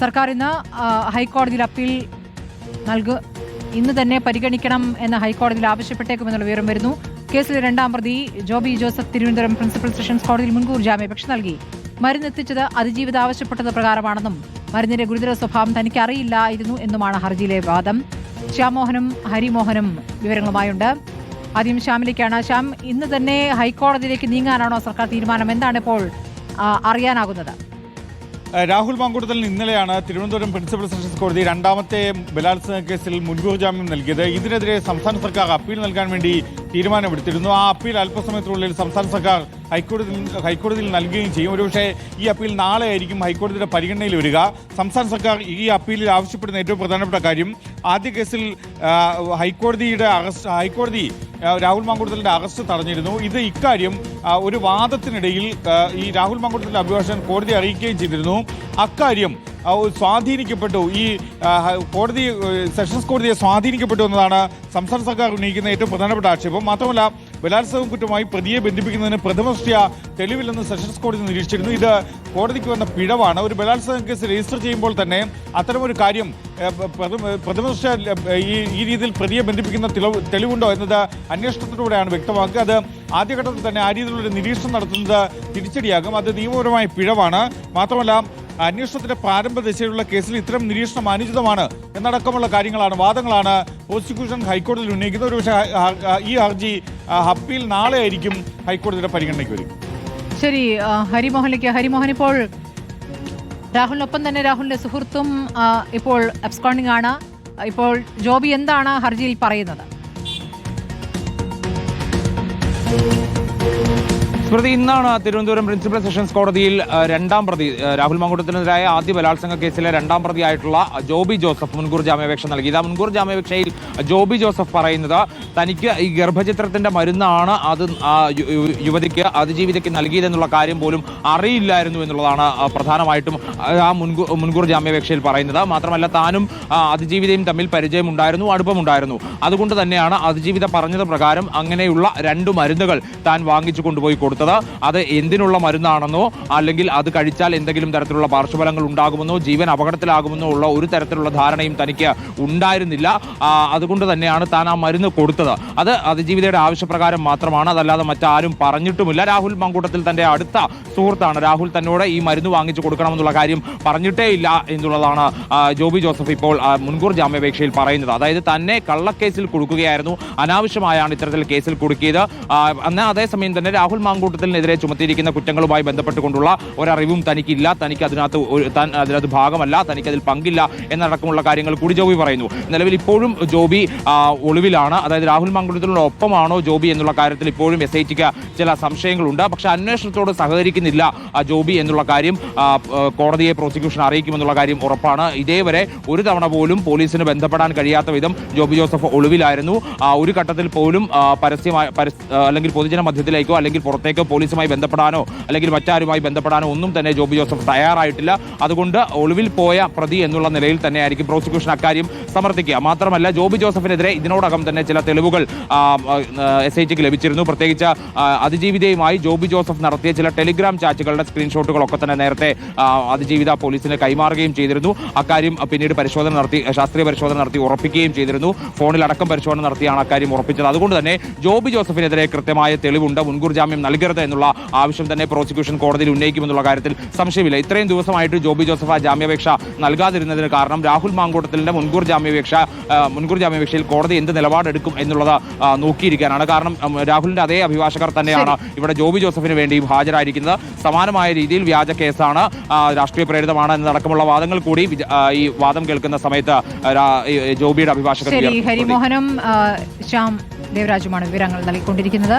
സർക്കാർ ഇന്ന് ഹൈക്കോടതിയിൽ അപ്പീൽ നൽകു ഇന്ന് തന്നെ പരിഗണിക്കണം എന്ന് ഹൈക്കോടതിയിൽ ആവശ്യപ്പെട്ടേക്കുമെന്നുള്ള വിവരം വരുന്നു. കേസിലെ രണ്ടാം പ്രതി ജോബി ജോസഫ് തിരുവനന്തപുരം പ്രിൻസിപ്പൽ സെഷൻസ് കോടതിയിൽ മുൻകൂർ ജാമ്യാപേക്ഷ നൽകി. മരുന്നെത്തിച്ചത് അതിജീവിത ആവശ്യപ്പെട്ടത് പ്രകാരമാണെന്നും മരുന്നിന്റെ ഗുരുതര സ്വഭാവം തനിക്ക് അറിയില്ലായിരുന്നു എന്നുമാണ് ഹർജിയിലെ വാദം. ശ്യാമോഹനും ഹരിമോഹനും വിവരങ്ങളുമായുണ്ട്. ആദ്യം ശ്യാമിലേക്കാണ്. ശ്യാം ഇന്ന് തന്നെ ഹൈക്കോടതിയിലേക്ക് നീങ്ങാനാണോ സർക്കാർ തീരുമാനം? എന്താണ് ഇപ്പോൾ അറിയാനാകുന്നത്? രാഹുൽ മാങ്കൂട്ടത്തിൽ ഇന്നലെയാണ് തിരുവനന്തപുരം പ്രിൻസിപ്പൽ സെഷൻസ് കോടതി രണ്ടാമത്തെ ബലാത്സംഗ കേസിൽ മുൻകൂർ ജാമ്യം നൽകിയത്. ഇതിനെതിരെ സംസ്ഥാന സർക്കാർ അപ്പീൽ നൽകാൻ വേണ്ടി തീരുമാനമെടുത്തിരുന്നു. ആ അപ്പീൽ അല്പസമയത്തിനുള്ളിൽ സംസ്ഥാന സർക്കാർ ഹൈക്കോടതിയിൽ ഹൈക്കോടതിയിൽ നൽകുകയും ചെയ്യും. ഒരുപക്ഷെ ഈ അപ്പീൽ നാളെ ആയിരിക്കും ഹൈക്കോടതിയുടെ പരിഗണനയിൽ വരിക. സംസ്ഥാന സർക്കാർ ഈ അപ്പീലിൽ ആവശ്യപ്പെടുന്ന ഏറ്റവും പ്രധാനപ്പെട്ട കാര്യം ആദ്യ കേസിൽ ഹൈക്കോടതിയുടെ അറസ്റ്റ് ഹൈക്കോടതി രാഹുൽ മാങ്കൂട്ടത്തിലിന്റെ അറസ്റ്റ് തടഞ്ഞിരുന്നു. ഇത് ഇക്കാര്യം ഒരു വാദത്തിനിടയിൽ ഈ രാഹുൽ മാങ്കൂട്ടത്തിലെ അഭിഭാഷകൻ കോടതി അറിയിക്കുകയും ചെയ്തിരുന്നു. അക്കാര്യം സ്വാധീനിക്കപ്പെട്ടു. ഈ കോടതി സെഷൻസ് കോടതിയെ സ്വാധീനിക്കപ്പെട്ടു എന്നതാണ് സംസ്ഥാന സർക്കാർ ഉന്നയിക്കുന്ന ഏറ്റവും പ്രധാനപ്പെട്ട ആക്ഷേപം. മാത്രമല്ല ബലാത്സംഗ കുറ്റമായി പ്രതിയെ ബന്ധിപ്പിക്കുന്നതിന് പ്രഥമദൃഷ്ട്യാ തെളിവില്ലെന്ന് സെഷൻസ് കോടതി നിരീക്ഷിച്ചിരുന്നു. ഇത് കോടതിക്ക് വന്ന പിഴവാണ്. ഒരു ബലാത്സംഗ കേസ് രജിസ്റ്റർ ചെയ്യുമ്പോൾ തന്നെ അത്തരമൊരു കാര്യം പ്രഥമദൃഷ്ട്യാ ഈ ഈ രീതിയിൽ പ്രതിയെ ബന്ധിപ്പിക്കുന്ന തെളിവ് തെളിവുണ്ടോ എന്നത് അന്വേഷണത്തിലൂടെയാണ് വ്യക്തമാക്കുക. അത് ആദ്യഘട്ടത്തിൽ തന്നെ ആ രീതിയിലുള്ള നിരീക്ഷണം നടത്തുന്നത് തിരിച്ചടിയാകും. അത് നിയമപരമായ പിഴവാണ്. മാത്രമല്ല അന്വേഷണത്തിന്റെ പ്രാരംഭ ദിശയിലുള്ള കേസിൽ ഇത്തരം നിരീക്ഷണം അനുചിതമാണ് എന്നടക്കമുള്ള കാര്യങ്ങളാണ് വാദങ്ങളാണ് പ്രോസിക്യൂഷൻ ഹൈക്കോടതിയിൽ ഉന്നയിക്കുന്നത്. ഒരുപക്ഷെ ഈ ഹർജി ഹപ്പിയിൽ നാളെ ആയിരിക്കും ഹൈക്കോടതിയുടെ പരിഗണനയ്ക്ക് വരും ശരി ഹരിമോഹനിലേക്ക് ഹരിമോഹൻ ഇപ്പോൾ രാഹുലിനൊപ്പം തന്നെ രാഹുലിന്റെ സുഹൃത്തും ഇപ്പോൾ അബ്സ്കോണിംഗ് ആണ്. ഇപ്പോൾ ജോബി എന്താണ് ഹർജിയിൽ പറയുന്നത്? സ്മൃതി ഇന്നാണ് തിരുവനന്തപുരം പ്രിൻസിപ്പൽ സെഷൻസ് കോടതിയിൽ രണ്ടാം പ്രതി രാഹുൽ മങ്കൂട്ടത്തിനെതിരായ ആദ്യ ബലാത്സംഗ കേസിലെ രണ്ടാം പ്രതിയായിട്ടുള്ള ജോബി ജോസഫ് മുൻകൂർ ജാമ്യാപേക്ഷ നൽകി. ഇതാ മുൻകൂർ ജാമ്യാപേക്ഷയിൽ ജോബി ജോസഫ് പറയുന്നത് തനിക്ക് ഈ ഗർഭചിത്രത്തിന്റെ മരുന്നാണ് അത് യുവതിക്ക് അതിജീവിതയ്ക്ക് നൽകിയതെന്നുള്ള കാര്യം പോലും അറിയില്ലായിരുന്നു എന്നുള്ളതാണ് പ്രധാനമായിട്ടും ആ, മുൻകൂർ മുൻകൂർ ജാമ്യാപേക്ഷയിൽ പറയുന്നത്. മാത്രമല്ല താനും അതിജീവിതയും തമ്മിൽ പരിചയമുണ്ടായിരുന്നു അടുപ്പമുണ്ടായിരുന്നു. അതുകൊണ്ട് തന്നെയാണ് അതിജീവിത പറഞ്ഞത് പ്രകാരം അങ്ങനെയുള്ള രണ്ട് മരുന്നുകൾ താൻ വാങ്ങിച്ചു കൊണ്ടുപോയി കൊടുത്തത്. അത് എന്തിനുള്ള മരുന്നാണെന്നോ അല്ലെങ്കിൽ അത് കഴിച്ചാൽ എന്തെങ്കിലും തരത്തിലുള്ള പാർശ്വഫലങ്ങൾ ഉണ്ടാകുമെന്നോ ജീവൻ അപകടത്തിലാകുമെന്നോ ഉള്ള ഒരു തരത്തിലുള്ള ധാരണയും തനിക്ക് ഉണ്ടായിരുന്നില്ല. അതുകൊണ്ട് തന്നെയാണ് താൻ ആ മരുന്ന് കൊടുത്തത്. അത് അതിജീവിതയുടെ ആവശ്യപ്രകാരം മാത്രമാണ് അതല്ലാതെ മറ്റാരും പറഞ്ഞിട്ടുമില്ല. രാഹുൽ മങ്കൂട്ടത്തിൽ തന്റെ അടുത്ത സുഹൃത്താണ്. രാഹുൽ തന്നോട് ഈ മരുന്ന് വാങ്ങിച്ചു കൊടുക്കണമെന്നുള്ള കാര്യം പറഞ്ഞിട്ടേ ഇല്ല എന്നുള്ളതാണ് ജോബി ജോസഫ് ഇപ്പോൾ മുൻകൂർ ജാമ്യാപേക്ഷയിൽ പറയുന്നത്. അതായത് തന്നെ കള്ളക്കേസിൽ കൊടുക്കുകയായിരുന്നു. അനാവശ്യമായാണ് ഇത്തരത്തിൽ കേസിൽ കൊടുക്കിയത്. അന്ന് അതേസമയം തന്നെ രാഹുൽ മാങ്കൂട്ടത്തിനെതിരെ ചുമത്തിയിരിക്കുന്ന കുറ്റങ്ങളുമായി ബന്ധപ്പെട്ടുകൊണ്ടുള്ള ഒരറിവും തനിക്കില്ല. തനിക്ക് അതിനകത്ത് അതിനകത്ത് ഭാഗമല്ല. തനിക്ക് അതിൽ പങ്കില്ല എന്നടക്കമുള്ള കാര്യങ്ങൾ കൂടി ജോബി പറയുന്നു. നിലവിൽ ഇപ്പോഴും ജോബി ഒളിവിലാണ്. അതായത് രാഹുൽ മാങ്കൂട്ടത്തിനുള്ള ഒപ്പമാണോ ജോബി എന്നുള്ള കാര്യത്തിൽ ഇപ്പോഴും എസ് ഐ ടിക്ക് ചില സംശയങ്ങളുണ്ട്. പക്ഷേ അന്വേഷണത്തോട് സഹകരിക്കുന്നില്ല ജോബി എന്നുള്ള കാര്യം കോടതിയെ പ്രോസിക്യൂഷൻ അറിയിക്കുമെന്നുള്ള കാര്യം ഉറപ്പാണ്. ഇതേവരെ ഒരു തവണ പോലും പോലീസിന് ബന്ധപ്പെടാൻ കഴിയാത്ത വിധം ജോബി ജോസഫ് ഒളിവിലായിരുന്നു. ഒരു ഘട്ടത്തിൽ പോലും പരസ്യമായി അല്ലെങ്കിൽ പൊതുജന മധ്യത്തിലേക്കോ അല്ലെങ്കിൽ പുറത്തേക്കോ പോലീസുമായി ബന്ധപ്പെടാനോ അല്ലെങ്കിൽ മറ്റാരുമായി ബന്ധപ്പെടാനോ ഒന്നും തന്നെ ജോബി ജോസഫ് തയ്യാറായിട്ടില്ല. അതുകൊണ്ട് ഒളിവിൽ പോയ പ്രതി എന്നുള്ള നിലയിൽ തന്നെയായിരിക്കും പ്രോസിക്യൂഷൻ അക്കാര്യം സമർത്ഥിക്കുക. മാത്രമല്ല ജോബി ജോസഫിനെതിരെ ഇതിനോടകം തന്നെ ചില തെളിവുകൾ എസ് ഐ ടിക്ക് ലഭിച്ചിരുന്നു. പ്രത്യേകിച്ച് അതിജീവിതയുമായി ജോബി ജോസഫ് നടത്തിയ ചില ടെലിഗ്രാം ചാറ്റുകളുടെ സ്ക്രീൻഷോട്ടുകളൊക്കെ തന്നെ നേരത്തെ അതിജീവിത പോലീസിന് കൈമാറുകയും ചെയ്തിരുന്നു. അക്കാര്യം പിന്നീട് പരിശോധന നടത്തി ശാസ്ത്രീയ പരിശോധന നടത്തി ഉറപ്പിക്കുകയും ചെയ്തിരുന്നു. ഫോണിൽ അടക്കം പരിശോധന നടത്തിയാണ് അക്കാര്യം ഉറപ്പിച്ചത്. അതുകൊണ്ട് തന്നെ ജോബി ജോസഫിനെതിരെ കൃത്യമായ തെളിവുണ്ട്. മുൻകൂർ ജാമ്യം നൽകരുത് എന്നുള്ള ആവശ്യം തന്നെ പ്രോസിക്യൂഷൻ കോടതിയിൽ ഉന്നയിക്കുമെന്നുള്ള കാര്യത്തിൽ സംശയമില്ല. ഇത്രയും ദിവസമായിട്ട് ജോബി ജോസഫ് ആ ജാമ്യാപേക്ഷ നൽകാതിരുന്നതിന് കാരണം രാഹുൽ മാങ്കോട്ടത്തിലെ മുൻകൂർ ജാമ്യാപേക്ഷ മുൻകൂർ ജാമ്യാപേക്ഷയിൽ കോടതി എന്ത് നിലപാടെടുക്കും എന്നുള്ളത് നോക്കിയിരിക്കാനാണ്. കാരണം രാഹുലിന്റെ അതേ അഭിഭാഷകർ തന്നെയാണ് ഇവിടെ ജോബി ജോസഫിന് വേണ്ടിയും ഹാജരായിരിക്കുന്നത്. സമാനമായ രീതിയിൽ വ്യാജ കേസാണ് രാഷ്ട്രീയ പ്രേരിതമാണ് എന്നതടക്കമുള്ള വാദങ്ങൾ കൂടി ഈ വാദം കേൾക്കുന്ന സമയത്ത് ജോബിയുടെ അഭിഭാഷകർ ഹരിമോഹനം ശ്യാം ദേവരാജുമാണ് വിവരങ്ങൾ നൽകിക്കൊണ്ടിരിക്കുന്നത്.